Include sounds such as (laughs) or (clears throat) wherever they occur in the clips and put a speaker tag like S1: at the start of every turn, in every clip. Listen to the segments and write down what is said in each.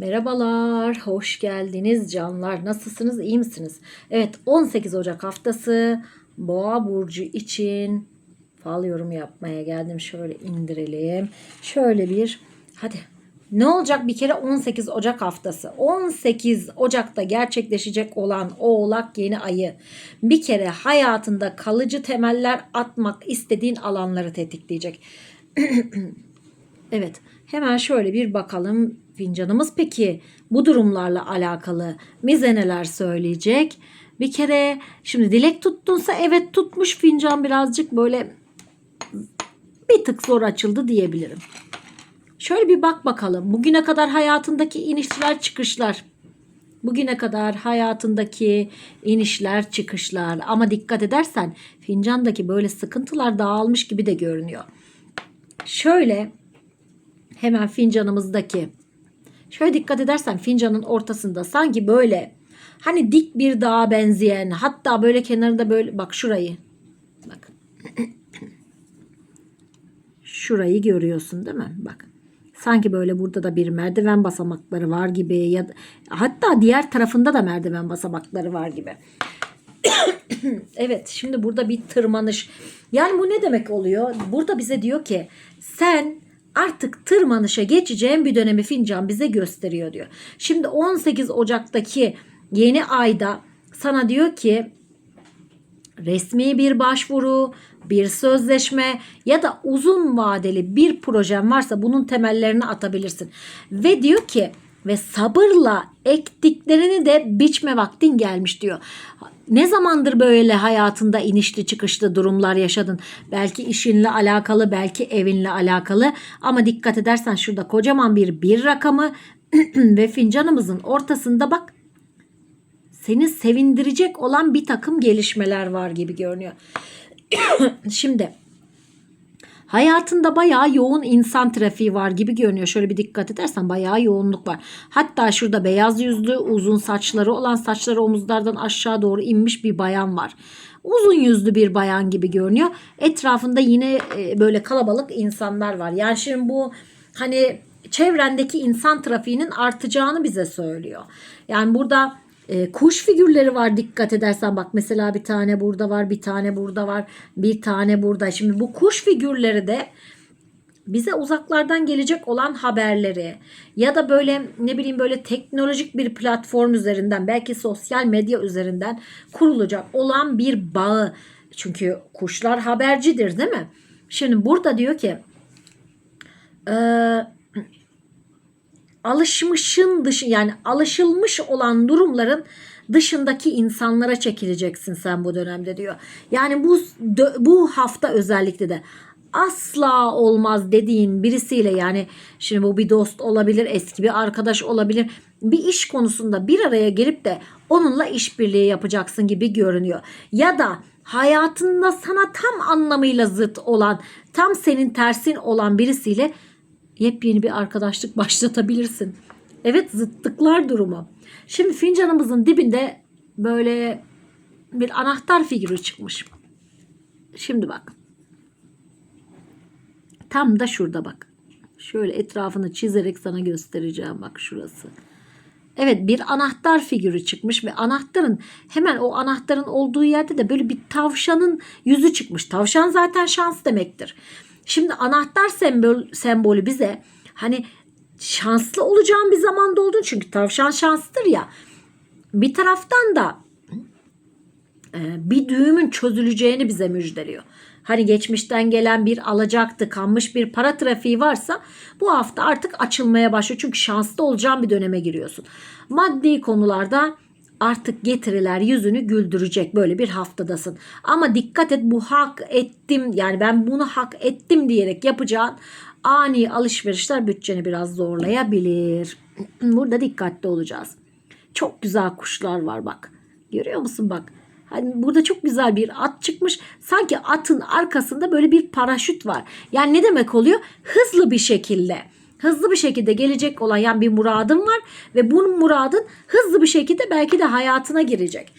S1: Merhabalar, hoş geldiniz canlar. Nasılsınız, iyi misiniz? Evet, 18 Ocak haftası Boğa burcu için fal yorumu yapmaya geldim. Şöyle indirelim. Şöyle bir, hadi. Ne olacak bir kere 18 Ocak haftası? 18 Ocak'ta gerçekleşecek olan Oğlak yeni ayı bir kere hayatında kalıcı temeller atmak istediğin alanları tetikleyecek. (clears throat) Evet, hemen şöyle bir bakalım fincanımız peki bu durumlarla alakalı bize neler söyleyecek? Bir kere şimdi dilek tuttunsa evet tutmuş fincan birazcık böyle bir tık zor açıldı diyebilirim. Şöyle bir bak bakalım. Bugüne kadar hayatındaki inişler çıkışlar. Bugüne kadar hayatındaki inişler çıkışlar ama dikkat edersen fincandaki böyle sıkıntılar dağılmış gibi de görünüyor. Şöyle hemen fincanımızdaki şöyle dikkat edersen fincanın ortasında sanki böyle hani dik bir dağa benzeyen hatta böyle kenarında böyle bak şurayı. Bak. (clears throat) Şurayı görüyorsun değil mi? Bak. Sanki böyle burada da bir merdiven basamakları var gibi ya da, hatta diğer tarafında da merdiven basamakları var gibi. (clears throat) Evet şimdi burada bir tırmanış. Yani bu ne demek oluyor? Burada bize diyor ki sen artık tırmanışa geçeceğin bir dönemi fincan bize gösteriyor diyor. Şimdi 18 Ocak'taki yeni ayda sana diyor ki resmi bir başvuru, bir sözleşme ya da uzun vadeli bir projen varsa bunun temellerini atabilirsin. Ve diyor ki ve sabırla ektiklerini de biçme vaktin gelmiş diyor. Ne zamandır böyle hayatında inişli çıkışlı durumlar yaşadın? Belki işinle alakalı, belki evinle alakalı ama dikkat edersen şurada kocaman bir bir rakamı (clears throat) ve fincanımızın ortasında bak seni sevindirecek olan bir takım gelişmeler var gibi görünüyor. (clears throat) Şimdi hayatında bayağı yoğun insan trafiği var gibi görünüyor. Şöyle bir dikkat edersen bayağı yoğunluk var. Hatta şurada beyaz yüzlü uzun saçları olan saçları omuzlardan aşağı doğru inmiş bir bayan var. Uzun yüzlü bir bayan gibi görünüyor. Etrafında yine e, böyle kalabalık insanlar var. Yani şimdi bu hani çevrendeki insan trafiğinin artacağını bize söylüyor. Yani burada e, kuş figürleri var dikkat edersen bak mesela bir tane burada var bir tane burada var bir tane burada. Şimdi bu kuş figürleri de bize uzaklardan gelecek olan haberleri ya da böyle ne bileyim böyle teknolojik bir platform üzerinden belki sosyal medya üzerinden kurulacak olan bir bağı. Çünkü kuşlar habercidir değil mi? Şimdi burada diyor ki eee alışmışın dışı yani alışılmış olan durumların dışındaki insanlara çekileceksin sen bu dönemde diyor. Yani bu bu hafta özellikle de asla olmaz dediğin birisiyle yani şimdi bu bir dost olabilir, eski bir arkadaş olabilir. Bir iş konusunda bir araya gelip de onunla işbirliği yapacaksın gibi görünüyor. Ya da hayatında sana tam anlamıyla zıt olan, tam senin tersin olan birisiyle yepyeni bir arkadaşlık (laughs) başlatabilirsin. Evet zıttıklar durumu. Şimdi fincanımızın dibinde böyle bir anahtar figürü çıkmış. Şimdi bak. Tam da şurada bak. Şöyle etrafını çizerek sana göstereceğim bak şurası. Evet bir anahtar figürü çıkmış ve anahtarın hemen o anahtarın olduğu yerde de böyle bir tavşanın yüzü çıkmış. Tavşan zaten şans demektir. Şimdi anahtar sembol, sembolü bize hani şanslı olacağın bir zamanda oldun çünkü tavşan şanslıdır ya. Bir taraftan da e, bir düğümün çözüleceğini bize müjdeliyor. Hani geçmişten gelen bir alacaktı, kanmış bir para trafiği varsa bu hafta artık açılmaya başlıyor. Çünkü şanslı olacağın bir döneme giriyorsun. Maddi konularda artık getiriler yüzünü güldürecek böyle bir haftadasın. Ama dikkat et bu hak ettim yani ben bunu hak ettim diyerek yapacağın ani alışverişler bütçeni biraz zorlayabilir. (clears throat) Burada dikkatli olacağız. Çok güzel kuşlar var bak. Görüyor musun bak. Hani burada çok güzel bir at çıkmış. Sanki atın arkasında böyle bir paraşüt var. Yani ne demek oluyor? Hızlı bir şekilde hızlı bir şekilde gelecek olan yani bir muradın var ve bu muradın hızlı bir şekilde belki de hayatına girecek.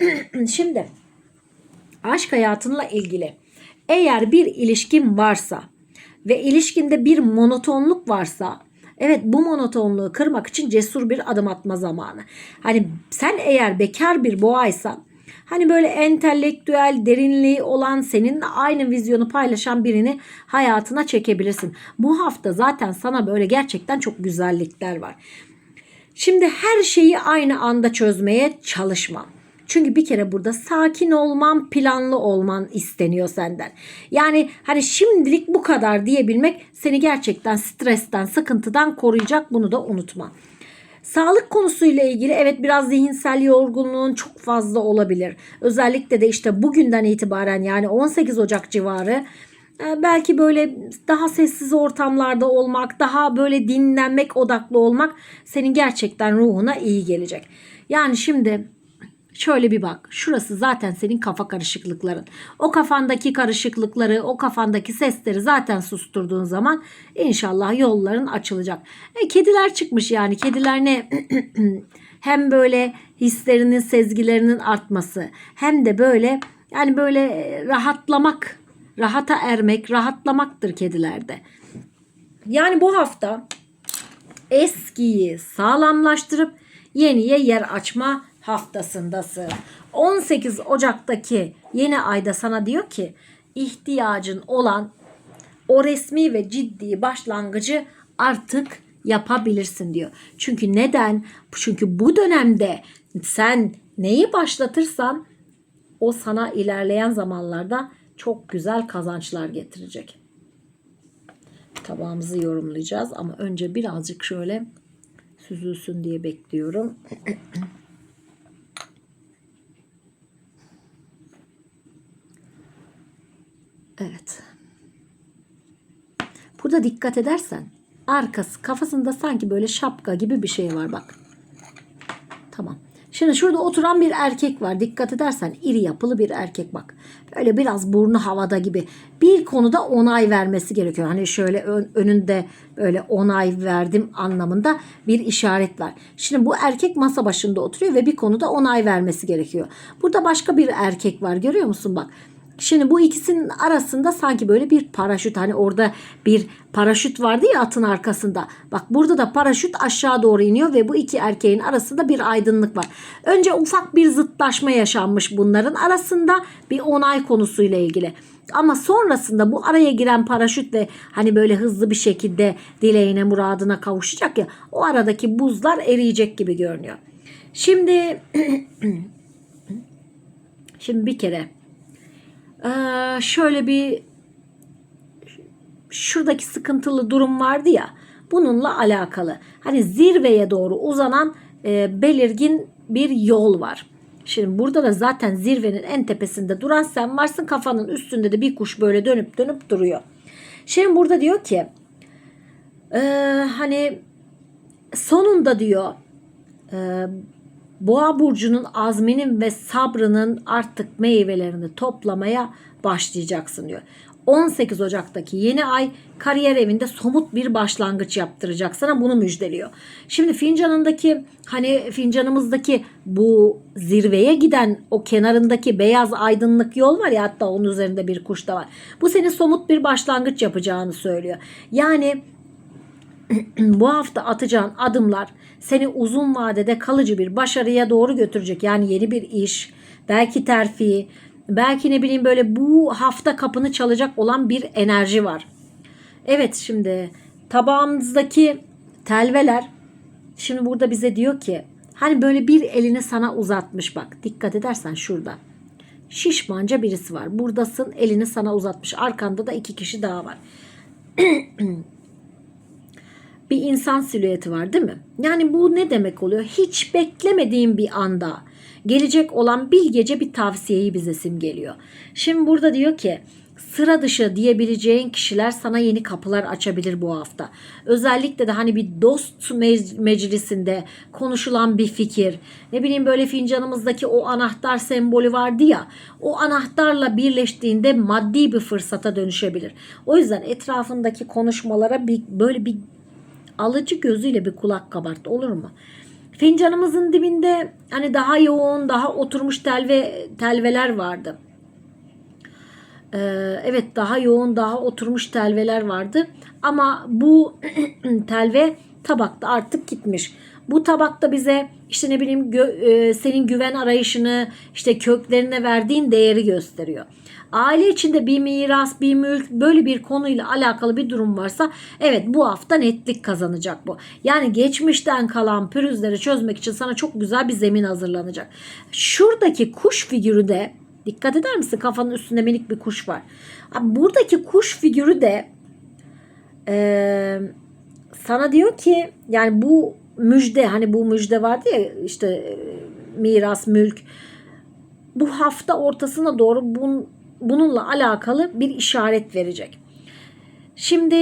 S1: (clears throat) Şimdi aşk hayatınla ilgili eğer bir ilişkin varsa ve ilişkinde bir monotonluk varsa Evet bu monotonluğu kırmak için cesur bir adım atma zamanı. Hani sen eğer bekar bir boğaysan hani böyle entelektüel derinliği olan seninle aynı vizyonu paylaşan birini hayatına çekebilirsin. Bu hafta zaten sana böyle gerçekten çok güzellikler var. Şimdi her şeyi aynı anda çözmeye çalışma. Çünkü bir kere burada sakin olman, planlı olman isteniyor senden. Yani hani şimdilik bu kadar diyebilmek seni gerçekten stresten, sıkıntıdan koruyacak. Bunu da unutma. Sağlık konusuyla ilgili evet biraz zihinsel yorgunluğun çok fazla olabilir. Özellikle de işte bugünden itibaren yani 18 Ocak civarı e, belki böyle daha sessiz ortamlarda olmak, daha böyle dinlenmek odaklı olmak senin gerçekten ruhuna iyi gelecek. Yani şimdi Şöyle bir bak. Şurası zaten senin kafa karışıklıkların. O kafandaki karışıklıkları, o kafandaki sesleri zaten susturduğun zaman inşallah yolların açılacak. E, kediler çıkmış yani. Kediler ne? (clears throat) hem böyle hislerinin, sezgilerinin artması hem de böyle yani böyle rahatlamak, rahata ermek, rahatlamaktır kedilerde. Yani bu hafta eskiyi sağlamlaştırıp yeniye yer açma haftasındasın. 18 Ocak'taki yeni ayda sana diyor ki ihtiyacın olan o resmi ve ciddi başlangıcı artık yapabilirsin diyor. Çünkü neden? Çünkü bu dönemde sen neyi başlatırsan o sana ilerleyen zamanlarda çok güzel kazançlar getirecek. Tabağımızı yorumlayacağız ama önce birazcık şöyle süzülsün diye bekliyorum. (clears throat) Evet. Burada dikkat edersen arkası kafasında sanki böyle şapka gibi bir şey var bak. Tamam. Şimdi şurada oturan bir erkek var. Dikkat edersen iri yapılı bir erkek bak. Böyle biraz burnu havada gibi. Bir konuda onay vermesi gerekiyor. Hani şöyle ön, önünde böyle onay verdim anlamında bir işaret var. Şimdi bu erkek masa başında oturuyor ve bir konuda onay vermesi gerekiyor. Burada başka bir erkek var. Görüyor musun bak. Şimdi bu ikisinin arasında sanki böyle bir paraşüt hani orada bir paraşüt vardı ya atın arkasında. Bak burada da paraşüt aşağı doğru iniyor ve bu iki erkeğin arasında bir aydınlık var. Önce ufak bir zıtlaşma yaşanmış bunların arasında bir onay konusuyla ilgili. Ama sonrasında bu araya giren paraşüt ve hani böyle hızlı bir şekilde dileğine muradına kavuşacak ya o aradaki buzlar eriyecek gibi görünüyor. Şimdi (clears throat) şimdi bir kere ee, şöyle bir şuradaki sıkıntılı durum vardı ya bununla alakalı. Hani zirveye doğru uzanan e, belirgin bir yol var. Şimdi burada da zaten zirvenin en tepesinde duran sen varsın kafanın üstünde de bir kuş böyle dönüp dönüp duruyor. Şimdi burada diyor ki e, hani sonunda diyor e, Boğa burcunun azminin ve sabrının artık meyvelerini toplamaya başlayacaksın diyor. 18 Ocak'taki yeni ay kariyer evinde somut bir başlangıç yaptıracak sana bunu müjdeliyor. Şimdi fincanındaki hani fincanımızdaki bu zirveye giden o kenarındaki beyaz aydınlık yol var ya hatta onun üzerinde bir kuş da var. Bu senin somut bir başlangıç yapacağını söylüyor. Yani (clears throat) bu hafta atacağın adımlar seni uzun vadede kalıcı bir başarıya doğru götürecek. Yani yeni bir iş, belki terfi, belki ne bileyim böyle bu hafta kapını çalacak olan bir enerji var. Evet şimdi tabağımızdaki telveler şimdi burada bize diyor ki hani böyle bir elini sana uzatmış bak dikkat edersen şurada. Şişmanca birisi var. Buradasın elini sana uzatmış. Arkanda da iki kişi daha var. (clears throat) bir insan silüeti var değil mi? Yani bu ne demek oluyor? Hiç beklemediğim bir anda gelecek olan bilgece bir tavsiyeyi bize simgeliyor. Şimdi burada diyor ki sıra dışı diyebileceğin kişiler sana yeni kapılar açabilir bu hafta. Özellikle de hani bir dost meclisinde konuşulan bir fikir, ne bileyim böyle fincanımızdaki o anahtar sembolü vardı ya, o anahtarla birleştiğinde maddi bir fırsata dönüşebilir. O yüzden etrafındaki konuşmalara bir böyle bir alıcı gözüyle bir kulak kabart olur mu? Fincanımızın dibinde hani daha yoğun, daha oturmuş telve telveler vardı. Ee, evet daha yoğun daha oturmuş telveler vardı. Ama bu (clears throat) telve tabakta artık gitmiş. Bu tabakta bize işte ne bileyim gö- e, senin güven arayışını işte köklerine verdiğin değeri gösteriyor. Aile içinde bir miras, bir mülk böyle bir konuyla alakalı bir durum varsa evet bu hafta netlik kazanacak bu. Yani geçmişten kalan pürüzleri çözmek için sana çok güzel bir zemin hazırlanacak. Şuradaki kuş figürü de dikkat eder misin? Kafanın üstünde minik bir kuş var. Buradaki kuş figürü de eee, sana diyor ki yani bu müjde hani bu müjde vardı ya işte e, miras, mülk bu hafta ortasına doğru bun, bununla alakalı bir işaret verecek. Şimdi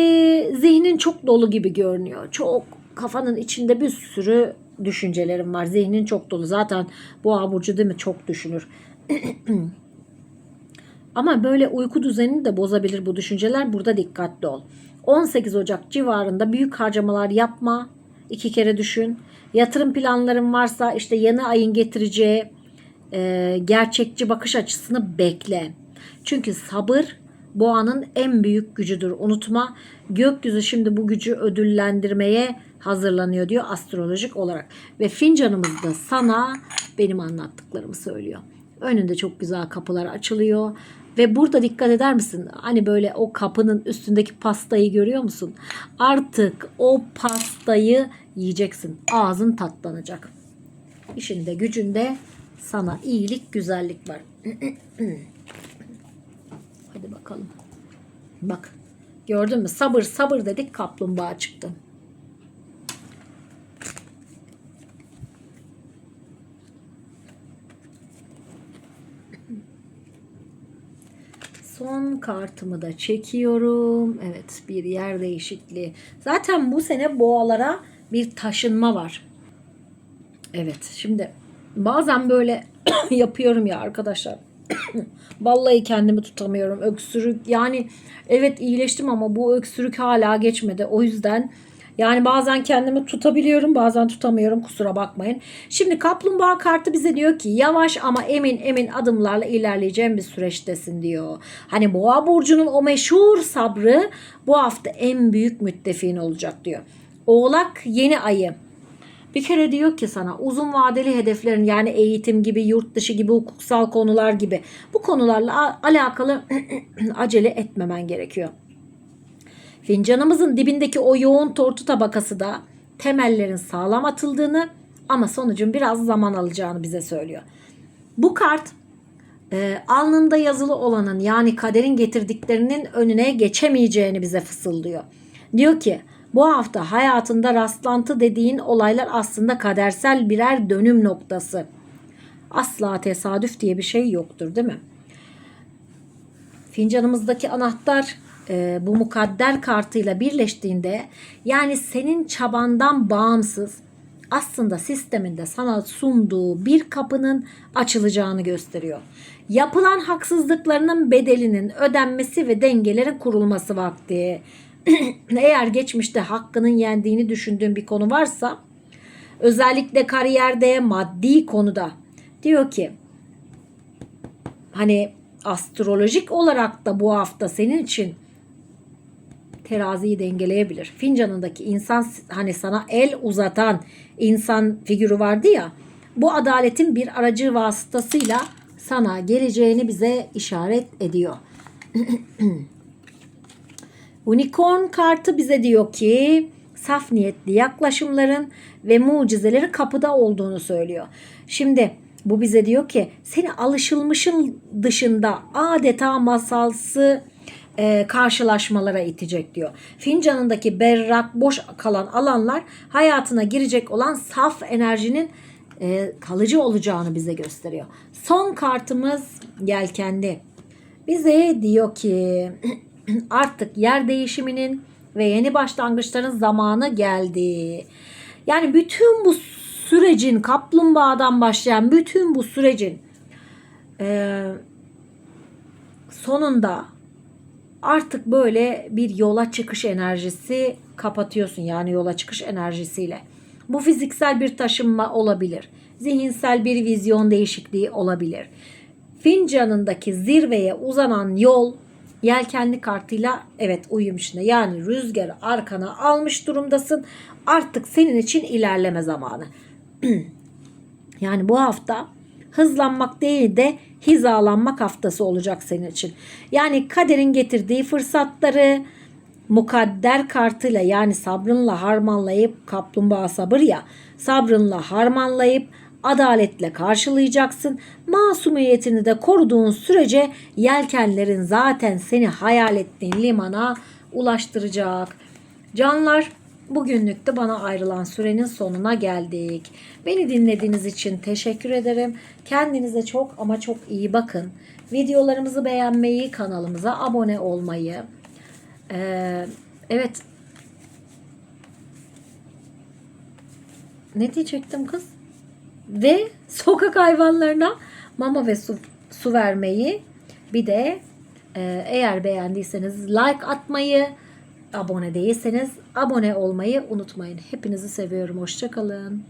S1: zihnin çok dolu gibi görünüyor. Çok kafanın içinde bir sürü düşüncelerim var. Zihnin çok dolu. Zaten bu burcu değil mi? Çok düşünür. (clears throat) Ama böyle uyku düzenini de bozabilir bu düşünceler. Burada dikkatli ol. 18 Ocak civarında büyük harcamalar yapma. İki kere düşün. Yatırım planların varsa işte yeni ayın getireceği e, gerçekçi bakış açısını bekle. Çünkü sabır boğanın en büyük gücüdür. Unutma gökyüzü şimdi bu gücü ödüllendirmeye hazırlanıyor diyor astrolojik olarak. Ve fincanımız da sana benim anlattıklarımı söylüyor. Önünde çok güzel kapılar açılıyor. Ve burada dikkat eder misin? Hani böyle o kapının üstündeki pastayı görüyor musun? Artık o pastayı yiyeceksin. Ağzın tatlanacak. İşinde gücünde sana iyilik güzellik var. (clears throat) Hadi bakalım. Bak gördün mü? Sabır sabır dedik kaplumbağa çıktı. Son kartımı da çekiyorum. Evet bir yer değişikliği. Zaten bu sene boğalara bir taşınma var. Evet şimdi bazen böyle (coughs) yapıyorum ya arkadaşlar. (coughs) Vallahi kendimi tutamıyorum. Öksürük yani evet iyileştim ama bu öksürük hala geçmedi. O yüzden yani bazen kendimi tutabiliyorum bazen tutamıyorum kusura bakmayın. Şimdi kaplumbağa kartı bize diyor ki yavaş ama emin emin adımlarla ilerleyeceğim bir süreçtesin diyor. Hani boğa burcunun o meşhur sabrı bu hafta en büyük müttefiğin olacak diyor. Oğlak yeni ayı bir kere diyor ki sana uzun vadeli hedeflerin yani eğitim gibi, yurt dışı gibi, hukuksal konular gibi bu konularla alakalı (clears throat) acele etmemen gerekiyor. Fincanımızın dibindeki o yoğun tortu tabakası da temellerin sağlam atıldığını ama sonucun biraz zaman alacağını bize söylüyor. Bu kart e, alnında yazılı olanın yani kaderin getirdiklerinin önüne geçemeyeceğini bize fısıldıyor. Diyor ki bu hafta hayatında rastlantı dediğin olaylar aslında kadersel birer dönüm noktası. Asla tesadüf diye bir şey yoktur değil mi? Fincanımızdaki anahtar e, bu mukadder kartıyla birleştiğinde yani senin çabandan bağımsız aslında sisteminde sana sunduğu bir kapının açılacağını gösteriyor. Yapılan haksızlıklarının bedelinin ödenmesi ve dengelerin kurulması vakti. (laughs) Eğer geçmişte hakkının yendiğini düşündüğün bir konu varsa özellikle kariyerde, maddi konuda diyor ki hani astrolojik olarak da bu hafta senin için teraziyi dengeleyebilir. Fincanındaki insan hani sana el uzatan insan figürü vardı ya bu adaletin bir aracı vasıtasıyla sana geleceğini bize işaret ediyor. (clears throat) Unicorn kartı bize diyor ki saf niyetli yaklaşımların ve mucizeleri kapıda olduğunu söylüyor. Şimdi bu bize diyor ki seni alışılmışın dışında adeta masalsı e, karşılaşmalara itecek diyor. Fincanındaki berrak boş kalan alanlar hayatına girecek olan saf enerjinin e, kalıcı olacağını bize gösteriyor. Son kartımız yelkenli. Bize diyor ki (clears throat) artık yer değişiminin ve yeni başlangıçların zamanı geldi. Yani bütün bu sürecin kaplumbağadan başlayan bütün bu sürecin e, sonunda artık böyle bir yola çıkış enerjisi kapatıyorsun. Yani yola çıkış enerjisiyle. Bu fiziksel bir taşınma olabilir. Zihinsel bir vizyon değişikliği olabilir. Fincanındaki zirveye uzanan yol Yelkenli kartıyla evet uyum içinde. Yani rüzgarı arkana almış durumdasın. Artık senin için ilerleme zamanı. (clears throat) yani bu hafta hızlanmak değil de hizalanmak haftası olacak senin için. Yani kaderin getirdiği fırsatları mukadder kartıyla yani sabrınla harmanlayıp kaplumbağa sabır ya sabrınla harmanlayıp adaletle karşılayacaksın. Masumiyetini de koruduğun sürece yelkenlerin zaten seni hayal ettiğin limana ulaştıracak. Canlar bugünlük de bana ayrılan sürenin sonuna geldik. Beni dinlediğiniz için teşekkür ederim. Kendinize çok ama çok iyi bakın. Videolarımızı beğenmeyi, kanalımıza abone olmayı. Ee, evet. Ne diyecektim kız? Ve sokak hayvanlarına mama ve su, su vermeyi bir de e, eğer beğendiyseniz like atmayı abone değilseniz abone olmayı unutmayın. Hepinizi seviyorum. Hoşçakalın.